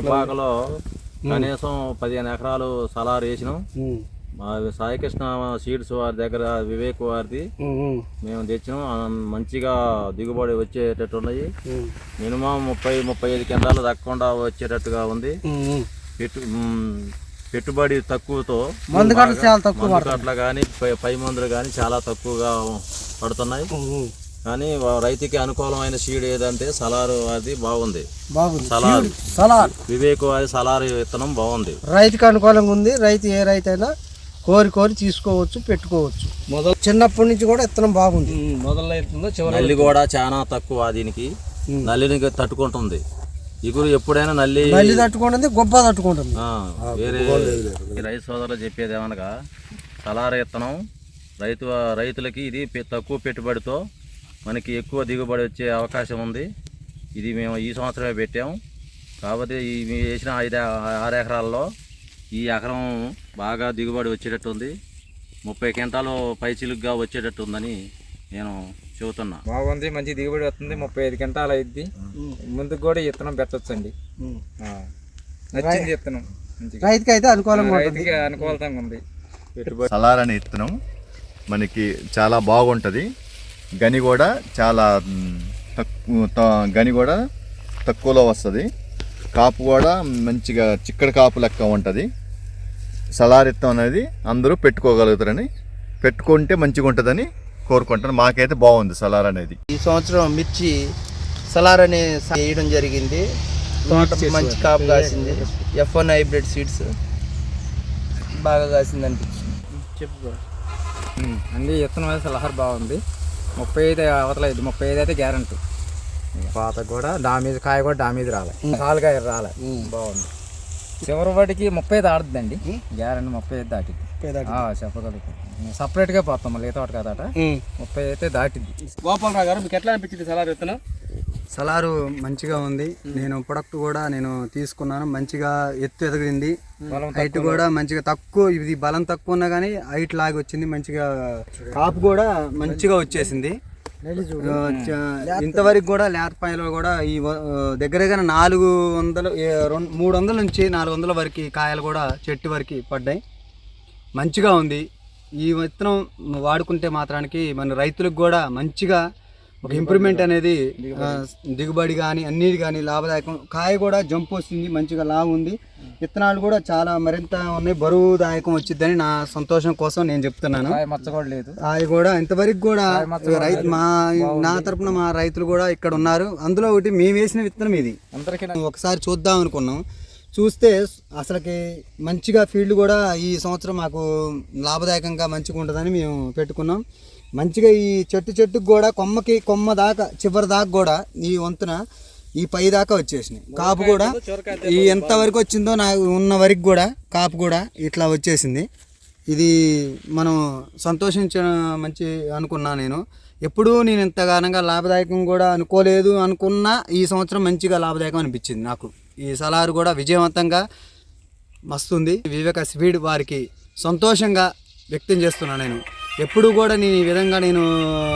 చిన్నపాకలో కనీసం పదిహేను ఎకరాలు సలార్ వేసినాం. మా సాయికృష్ణ సీడ్స్ వారి దగ్గర వివేక్ వారిది మేము తెచ్చినాం. మంచిగా దిగుబడి వచ్చేటట్టు ఉన్నాయి. మినిమం ముప్పై ముప్పై ఐదు కింటాలు తగ్గకుండా వచ్చేటట్టుగా ఉంది. పెట్టు పెట్టుబడి తక్కువతో మందు చాలా తక్కువ కట్ల కానీ పై- మందులు కానీ చాలా తక్కువగా పడుతున్నాయి. కానీ వా- రైతుకి అనుకూలమైన సీడ్ ఏదంటే సలారు అది బాగుంది. బాగుంది. సలార్. సలార్. వివేక్ అది సలారు విత్తనం బాగుంది. రైతుకి అనుకూలంగా ఉంది. రైతు ఏ రైతు అయినా కోరి కోరి తీసుకోవచ్చు పెట్టుకోవచ్చు. మొదలు చిన్నప్పటి నుంచి కూడా విత్తనం బాగుంది. మొదల్లో అవుతుందో చివరి నల్లి కూడా చాలా తక్కువ దీనికి. నల్లిని తట్టుకుంటుంది. ఇగురు ఎప్పుడైనా నల్లి నల్లి తట్టుకుంటుంది గొప్ప తట్టుకుంటుంది. ఆ, వేరే ఈ రైతు సోదరులు చెప్పేది ఏమనగా సలార విత్తనం రైతు రైతులకి ఇది తక్కువ పెట్టుబడితో మనకి ఎక్కువ దిగుబడి వచ్చే అవకాశం ఉంది. ఇది మేము ఈ సంవత్సరమే పెట్టాం. కాబట్టి ఈ మేము వేసిన ఐదు ఆరు ఎకరాల్లో ఈ ఎకరం బాగా దిగుబడి వచ్చేటట్టు ఉంది ముప్పై క్వింటాలు పైచిలుగ్గా వచ్చేటట్టు ఉందని నేను చెబుతున్నా. బాగుంది మంచి దిగుబడి వస్తుంది. ముప్పై ఐదు గంటలు అయింది ముందుకు కూడా పెట్టొచ్చండి. ఆ. నచ్చింది విత్తనం మంచిగా. రైతుకి అయితే అనుకూలంగా రైతుకి అనుకూలంగా ఉంది. పెట్టుబడి సలార్ అనే విత్తనం మనకి చాలా బాగుంటుంది. గని కూడా చాలా తక్కువ త- గని కూడా తక్కువలో వస్తుంది. కాపు కూడా మంచిగా చిక్కడి కాపు లెక్క ఉంటుంది. సలార్ విత్తనం అనేది అందరూ పెట్టుకోగలుగుతారని పెట్టుకుంటే మంచిగా ఉంటుందని కోరుకుంటాను. మాకైతే బాగుంది సలార్ అనేది. ఈ సంవత్సరం మిర్చి సలార్ అనే వేయడం జరిగింది. తోట మంచి కాపు కాసింది. ఎఫ్ వన్ హైబ్రిడ్ సీడ్స్ బాగా కాసింది అనిపించింది చెప్పు విత్తనం అయితే సలహర్ బాగుంది. ముప్పై ఐదు అవతల ముప్పై ఐదు అయితే గ్యారంటీ పాత కూడా డామేజ్ కాయ కూడా డామేజ్ రాలే. కాలుకాయ రాలే. బాగుంది. చివరి వాటికి ముప్పై ఐదు ఆడుతుందండి గ్యారంటీ ముప్పై ఐదు దాటింది ఆ, చెప్పగలుగుతాం సపరేట్గా పోతాం మళ్ళీ తోట. ఉమ్. ముప్పై అయితే దాటింది గోపాలరావు గారు మీకు ఎట్లా అనిపించింది సలార్ విత్తనం సలారు మంచిగా ఉంది. నేను ప్రొడక్ట్ కూడా నేను తీసుకున్నాను. మంచిగా ఎత్తు ఎదిగింది. హైట్ కూడా మంచిగా తక్కువ ఇది బలం తక్కువ ఉన్నా కానీ హైట్ లాగి వచ్చింది. మంచిగా కాపు కూడా మంచిగా వచ్చేసింది. చ- ఇంతవరకు కూడా లేతపాయలో కూడా ఈ వ- ఆ, దగ్గర దగ్గర నాలుగు వందలు రెండు మూడు వందల నుంచి నాలుగు వందల వరకు కాయలు కూడా చెట్టు వరకు పడ్డాయి. మంచిగా ఉంది. ఈ విత్తనం వాడుకుంటే మాత్రానికి మన రైతులకు కూడా మంచిగా ఒక ఇంప్రూవ్మెంట్ అనేది దిగుబడి. కానీ అన్నిటి కానీ లాభదాయకం. కాయ కూడా జంప్ వస్తుంది మంచిగా లాభం ఉంది. విత్తనాలు కూడా చాలా మరింత ఉన్నాయి బరువుదాయకం వచ్చిద్దని నా సంతోషం కోసం నేను చెప్తున్నాను. కాయ మచ్చ కూడా లేదు. అవి కూడా ఇంతవరకు కూడా రైతు మా నా తరపున మా రైతులు కూడా ఇక్కడ ఉన్నారు. అందులో ఒకటి మేము వేసిన విత్తనం ఇది. అందరికీ ఒకసారి చూద్దాం అనుకున్నాం. చూస్తే అసలుకి మంచిగా ఫీల్డ్ కూడా ఈ సంవత్సరం మాకు లాభదాయకంగా మంచిగా ఉంటుందని మేము పెట్టుకున్నాం. మంచిగా ఈ చెట్టు చెట్టుకు కూడా కొమ్మకి కొమ్మ దాకా చివరి దాకా కూడా ఈ వంతున ఈ పై దాకా వచ్చేసినాయి. కాపు కూడా ఈ ఎంత వరకు వచ్చిందో నాకు ఉన్న వరకు కూడా కాపు కూడా ఇట్లా వచ్చేసింది. ఇది మనం సంతోషించిన మంచి అనుకున్నా నేను. ఎప్పుడూ నేను ఇంతగానంగా లాభదాయకం కూడా అనుకోలేదు అనుకున్నా ఈ సంవత్సరం మంచిగా లాభదాయకం అనిపించింది నాకు. ఈ సలారు కూడా విజయవంతంగా మస్తుంది. వివేక స్పీడ్ వారికి సంతోషంగా వ్యక్తం చేస్తున్నాను నేను. ఎప్పుడు కూడా నేను ఈ విధంగా నేను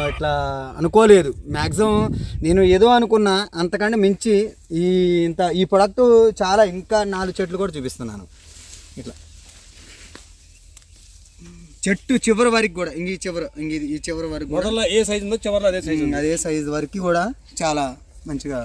ఇట్లా అనుకోలేదు. మ్యాక్సిమం నేను ఏదో అనుకున్నా అంతకంటే మించి ఈ ఇంత ఈ ప్రొడక్ట్ చాలా ఇంకా నాలుగు చెట్లు కూడా చూపిస్తున్నాను. ఇట్లా. చెట్టు చివరి వరకు కూడా ఇంక ఈ చివరి ఇంక ఇది- ఈ చివరి వరకు మొదల్లో ఏ సైజు ఉందో చివరిలో అదే సైజు అదే సైజు వరకు కూడా చాలా మంచిగా